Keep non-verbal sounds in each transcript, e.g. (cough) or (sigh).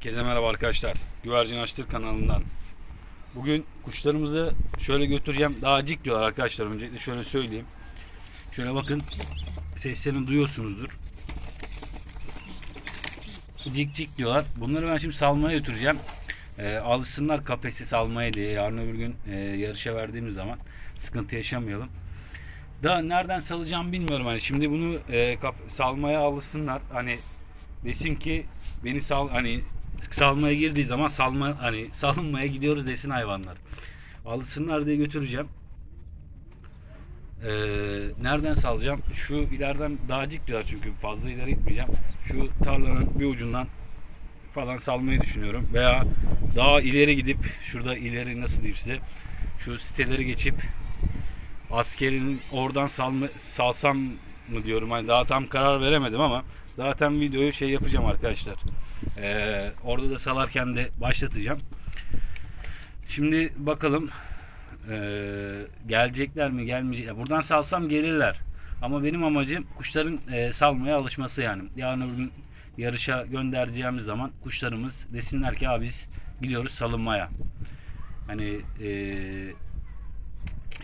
Herkese merhaba arkadaşlar. Güvercin Açtık kanalından. Bugün kuşlarımızı şöyle götüreceğim. Dağcık diyorlar arkadaşlar. Öncelikle şöyle söyleyeyim. Şöyle bakın. Seslerini duyuyorsunuzdur. Cik cik diyorlar. Bunları ben şimdi salmaya götüreceğim. Ee, alışsınlar kafesi salmaya diye. Yarın öbür gün e, yarışa verdiğimiz zaman sıkıntı yaşamayalım. Da nereden salacağım bilmiyorum. Hani şimdi bunu e, salmaya alışsınlar. Hani desin ki beni sal hani salmaya girdiği zaman salma hani (laughs) salınmaya gidiyoruz desin hayvanlar. Alışsınlar diye götüreceğim. Ee, nereden salacağım? Şu ileriden dağcık diyorlar çünkü fazla ileri gitmeyeceğim. Şu tarlanın bir ucundan falan salmayı düşünüyorum. Veya daha ileri gidip şurada ileri nasıl diyeyim size şu siteleri geçip askerin oradan salma, salsam mı diyorum? Hani daha tam karar veremedim ama zaten videoyu şey yapacağım arkadaşlar. Ee, orada da salarken de başlatacağım. Şimdi bakalım ee, gelecekler mi gelmeyecek buradan salsam gelirler. Ama benim amacım kuşların ee, salmaya alışması yani. Yarın öbür yarışa göndereceğimiz zaman kuşlarımız desinler ki abi biz gidiyoruz salınmaya. Hani ee,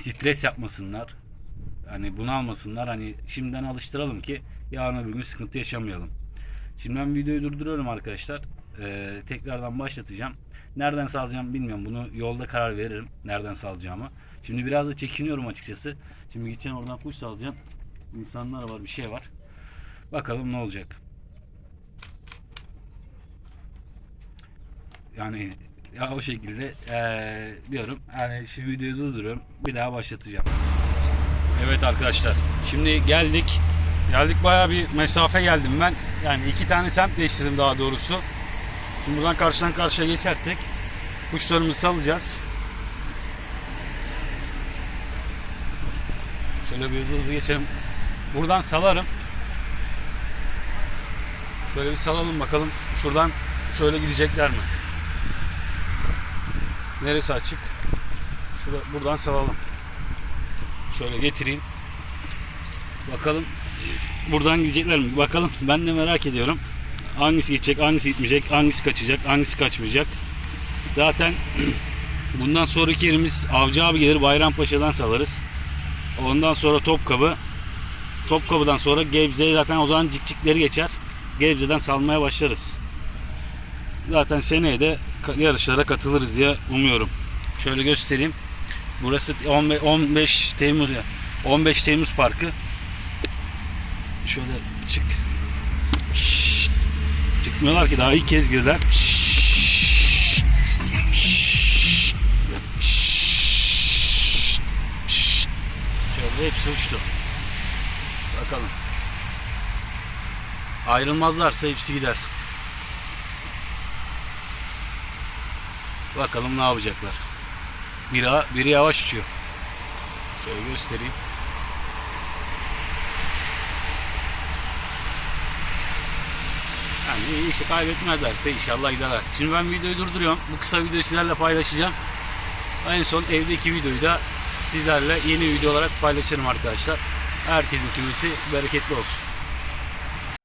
stres yapmasınlar. Hani bunu almasınlar. Hani şimdiden alıştıralım ki yarın öbür gün sıkıntı yaşamayalım. Şimdi ben videoyu durduruyorum arkadaşlar. Ee, tekrardan başlatacağım. Nereden salacağım bilmiyorum. Bunu yolda karar veririm. Nereden salacağımı. Şimdi biraz da çekiniyorum açıkçası. Şimdi gideceğim oradan kuş salacağım. İnsanlar var bir şey var. Bakalım ne olacak. Yani ya o şekilde eee, diyorum. Yani şimdi videoyu durduruyorum. Bir daha başlatacağım. Evet arkadaşlar. Şimdi geldik. Geldik bayağı bir mesafe geldim ben. Yani iki tane semt değiştirdim daha doğrusu. Şimdi buradan karşıdan karşıya geçersek kuşlarımızı salacağız. Şöyle bir hızlı hızlı geçelim. Buradan salarım. Şöyle bir salalım bakalım. Şuradan şöyle gidecekler mi? Neresi açık? Şurada buradan salalım. Şöyle getireyim. Bakalım buradan gidecekler mi? Bakalım ben de merak ediyorum. Hangisi gidecek, hangisi gitmeyecek, hangisi kaçacak, hangisi kaçmayacak. Zaten (clears throat) bundan sonraki yerimiz Avcı abi gelir Bayrampaşa'dan salarız. Ondan sonra Topkapı. Topkapı'dan sonra Gebze'ye zaten o zaman cikcikleri geçer. Gebze'den salmaya başlarız. Zaten seneye de yarışlara katılırız diye umuyorum. Şöyle göstereyim. Burası 15, 15 Temmuz 15 Temmuz Parkı. Şöyle çık. Şşş. Çıkmıyorlar ki daha ilk kez girdiler. Şöyle hepsi uçtu. Bakalım. Ayrılmazlarsa hepsi gider. Bakalım ne yapacaklar. Biri, biri yavaş uçuyor. Şöyle göstereyim. Yani işi kaybetmezlerse inşallah giderler. Şimdi ben videoyu durduruyorum. Bu kısa videoyu sizlerle paylaşacağım. En son evdeki videoyu da sizlerle yeni video olarak paylaşırım arkadaşlar. Herkesin kimisi bereketli olsun.